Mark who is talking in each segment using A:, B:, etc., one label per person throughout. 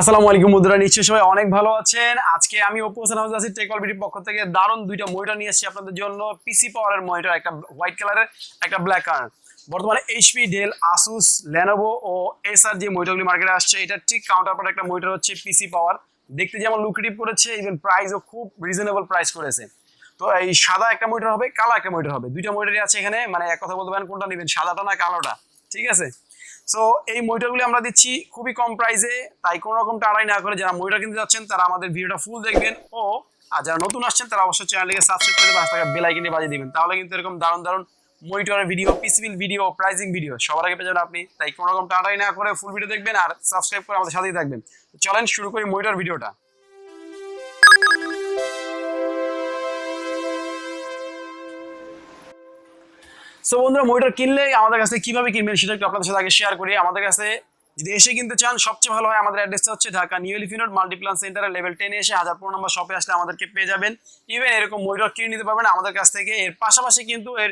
A: আসসালামু আলাইকুম বন্ধুরা, নিশ্চয়ই সবাই অনেক ভালো আছেন। আজকে আমি ওপো হোসেন হাউস আছি টেকল বিটির পক্ষ থেকে। দারুণ দুইটা মনিটর নিয়ে এসেছি আপনাদের জন্য। পিসি পাওয়ারের মনিটর, একটা হোয়াইট কালারের একটা ব্ল্যাক কালার বর্তমানে এইচপি ডেল আসুস লেনোভো ও এসআর যে মনিটরগুলি মার্কেটে আসছে। এটা ঠিক কাউন্টার পার্ট একটা মনিটর হচ্ছে পিসি পাওয়ার দেখতে যেমন লুক্রেটিভ করেছে ইভেন প্রাইসও খুব রিজনেবল প্রাইস করেছে। তো এই সাদা একটা মনিটর হবে, কালো একটা মনিটর হবে। দুইটা মনিটরই আছে এখানে। মানে এক কথা বলতে পারেন কোনটা নেবেন, সাদাটা না কালোটা? ঠিক আছে? সো এই মনিটরগুলি আমরা দিচ্ছি খুবই কম প্রাইসে তাই কোনো রকম টাড়াই না করে যারা মনিটর কিনতে যাচ্ছেন, তারা আমাদের ভিডিওটা ফুল দেখবেন। ও, আর যারা নতুন আসছেন, তারা অবশ্যই চ্যানেলটিকে সাবস্ক্রাইব করে পাঁচ টাকা বেল বাজিয়ে দিবেন। তাহলে কিন্তু এরকম দারুণ দারুণ মনিটরের ভিডিও পিসিবিল ভিডিও প্রাইজিং ভিডিও সবার আগে পেয়ে যাবেন আপনি। তাই কোনো রকম টাটাই না করে ফুল ভিডিও দেখবেন আর সাবস্ক্রাইব করে আমাদের সাথেই থাকবেন। চলেন শুরু করি মনিটর ভিডিওটা সো বন্ধুরা মনিটর কিনলে আমাদের কাছে কীভাবে কিনবেন সেটা একটু আপনাদের সাথে আগে শেয়ার করি। আমাদের কাছে যদি এসে কিনতে চান, সবচেয়ে ভালো হয় আমাদের অ্যাড্রেসটা হচ্ছে ঢাকা নিউ এলিফিনোড মাল্টিপ্লান সেন্টারে লেভেল টেনে এসে হাজার পনেরো নম্বর শপে আসলে আমাদেরকে পেয়ে যাবেন। ইভেন এরকম মনিটর কিনে নিতে পারবেন। আমাদের কাছ থেকে এর পাশাপাশি কিন্তু এর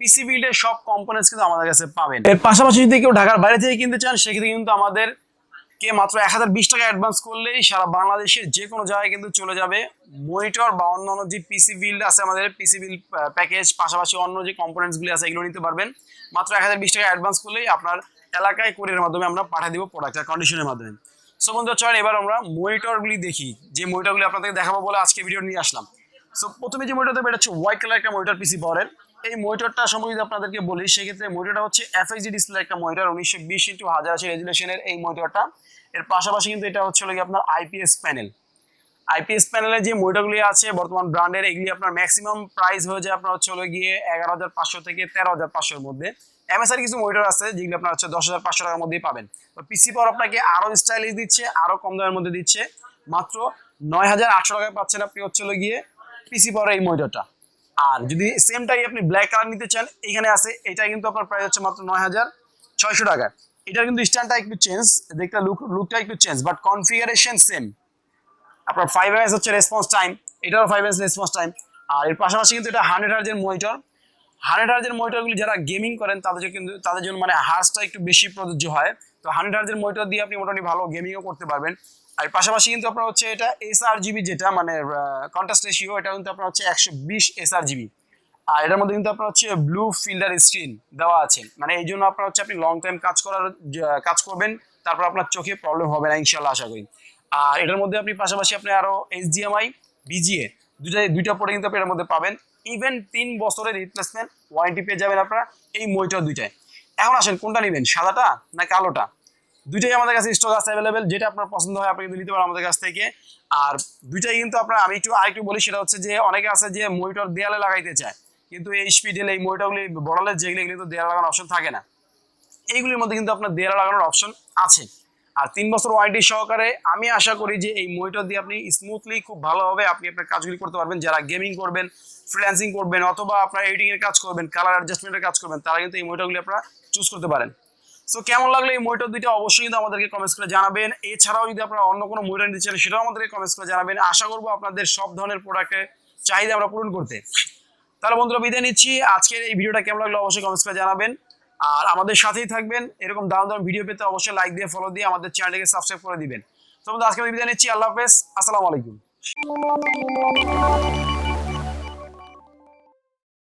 A: পিসি বিল্ডের সব কম্পোনেন্টস কিন্তু আমাদের কাছে পাবেন। এর পাশাপাশি যদি কেউ ঢাকার বাইরে থেকে কিনতে চান, সেক্ষেত্রে কিন্তু আমাদের কে মাত্র এক হাজার বিশ টাকা অ্যাডভান্স করলেই সারা বাংলাদেশের যে কোনো জায়গায় কিন্তু চলে যাবে। মনিটর বা অন্যান্য যে পিসি বিল আছে আমাদের পিসি বিল প্যাকেজ পাশাপাশি অন্য যে কম্পোনেন্টসগুলি আছে, এগুলো নিতে পারবেন। মাত্র এক হাজার বিশ টাকা অ্যাডভান্স করলেই আপনার এলাকায় কোরিয়ার মাধ্যমে আমরা পাঠিয়ে দিব প্রোডাক্টের কন্ডিশনের মাধ্যমে। সো বন্ধুরা, চলেন, এবার আমরা মনিটরগুলি দেখি। যে মনিটরগুলি আপনাদেরকে দেখাবো বলে আজকে ভিডিও নিয়ে আসলাম। সো প্রথমে যে মনিটর দেবে এটা হচ্ছে হোয়াইট কালার একটা মনিটর পিসি পাওয়ারের। এই মনিটরটা সম্পর্কে যদি আপনাদেরকে বলি, সেক্ষেত্রে মনিটরটা হচ্ছে এফএইচডি ডিসপ্লে একটা মনিটর, উনিশশো বিশ ইন্টু হাজার আশি রেজুলেশনের এই মনিটরটা। এর পাশাপাশি কিন্তু এটা হচ্ছে আপনার আইপিএস প্যানেল আইপিএস প্যানেলে যে মনিটরগুলি আছে, বর্তমান ব্র্যান্ডের, এগুলি আপনার ম্যাক্সিমাম প্রাইস হয়ে যায় আপনার হচ্ছে হলো গিয়ে এগারো হাজার পাঁচশো থেকে তেরো হাজার পাঁচশোর মধ্যে। এমএসআর কিছু মনিটর আছে, যেগুলি আপনার হচ্ছে দশ হাজার পাঁচশো টাকার মধ্যেই পাবেন। তো পিসি পাওয়ার আপনাকে আরও স্টাইলিশ দিচ্ছে আরও কম দামের মধ্যে দিচ্ছে। মাত্র নয় হাজার আটশো টাকায় পাচ্ছেন আপনি হচ্ছে হলো গিয়ে পিসি পাওয়ার এই মনিটরটা। আর যদি সেমটাই আপনি ব্ল্যাক কালার নিতে চান, এখানে আছে এটা কিন্তু আপনার প্রাইস হচ্ছে মাত্র নয় হাজার ছয়শো টাকা। এটার কিন্তু স্ট্যান্ডটা একটু চেঞ্জ দেখতে লুক লুকটা একটু চেঞ্জ বাট কনফিগারেশন সেম আপনার ফাইভ এমএস হচ্ছে রেসপন্স টাইম এটারও five M S response time আর এর পাশাপাশি কিন্তু এটা হান্ড্রেড হার্জের মনিটর হান্ড্রেড হার্জের মনিটরগুলি যারা গেমিং করেন, তাদের জন্য কিন্তু, তাদের জন্য মানে হার্সটা একটু বেশি প্রযোজ্য হয়। তো হান্ড্রেড হার্জের মনিটর দিয়ে আপনি মোটামুটি ভালো গেমিংও করতে পারবেন। আর পাশাপাশি কিন্তু আপনার হচ্ছে এটা এস আর জিবি যেটা মানে কন্টাস্ট রেশিও এটা কিন্তু আপনার হচ্ছে একশো বিশ এস আর এটার মধ্যে কিন্তু আপনার হচ্ছে ব্লু ফিল্টার স্ক্রিন দেওয়া আছে। মানে এই জন্য আপনার হচ্ছে আপনি লং টাইম কাজ করার কাজ করবেন, তারপর আপনার চোখে প্রবলেম হবে না ইনশাল্লাহ আশা করি। আর এটার মধ্যে আপনি পাশাপাশি আপনি আরও এইচডিএমআই বিজিএ দুইটা দুইটা পরে কিন্তু আপনি এর মধ্যে পাবেন। ইভেন তিন বছরের রিপ্লেসমেন্ট ওয়ারেন্টি পেয়ে যাবেন আপনারা এই মনিটর দুইটায়। এখন আসেন, কোনটা নেবেন, সাদাটা না কালোটা দুইটাই আমাদের কাছে স্টক আছে অ্যাভেলেবেল যেটা আপনার পছন্দ হয় আপনি কিন্তু নিতে পারেন আমাদের কাছ থেকে। আর দুইটাই কিন্তু আপনার, আমি একটু, আরেকটু বলি, সেটা হচ্ছে যে অনেকে আছে যে মনিটর দেয়ালে লাগাইতে চায়। কিন্তু এই স্পিডেল এই মনিটরগুলি বড়ালের যেগুলি, এগুলি কিন্তু দেয়ালে লাগানোর অপশন থাকে না। এইগুলির মধ্যে কিন্তু আপনার দেয়ালে লাগানোর অপশন আছে। আর তিন বছর ওয়ারেন্টি সহকারে আমি আশা করি যে এই মনিটর দিয়ে আপনি স্মুথলি খুব ভালোভাবে আপনি আপনার কাজগুলি করতে পারবেন। যারা গেমিং করবেন ফ্রিল্যান্সিং করবেন, অথবা আপনার এডিটিং এর কাজ করবেন কালার অ্যাডজাস্টমেন্টের কাজ করবেন, তারা কিন্তু এই মনিটরগুলি আপনারা চুজ করতে পারেন। সো কেমন লাগল এই মনিটর দুইটা? অবশ্যই কিন্তু আমাদেরকে কমেন্টস করে জানাবেন। এছাড়াও যদি আপনারা অন্য কোনো মনিটর নিতে চান, সেটাও আমাদেরকে কমেন্টস করে জানাবেন। আশা করব আপনাদের সব ধরনের প্রোডাক্টের চাহিদা আমরা পূরণ করতে। তাহলে বন্ধুরা, বিদায় নিচ্ছি। আজকের এই ভিডিওটা কেমন লাগল অবশ্যই কমেন্টস করে জানাবেন। আর আমাদের সাথেই থাকবেন। এরকম দারুণ দারুণ ভিডিও পেতে অবশ্যই লাইক দিয়ে ফলো দিয়ে আমাদের চ্যানেলটিকে সাবস্ক্রাইব করে দিবেন। তো আজকে বিদায় নিচ্ছি। আল্লাহ হাফেজ। আসসালামু আলাইকুম।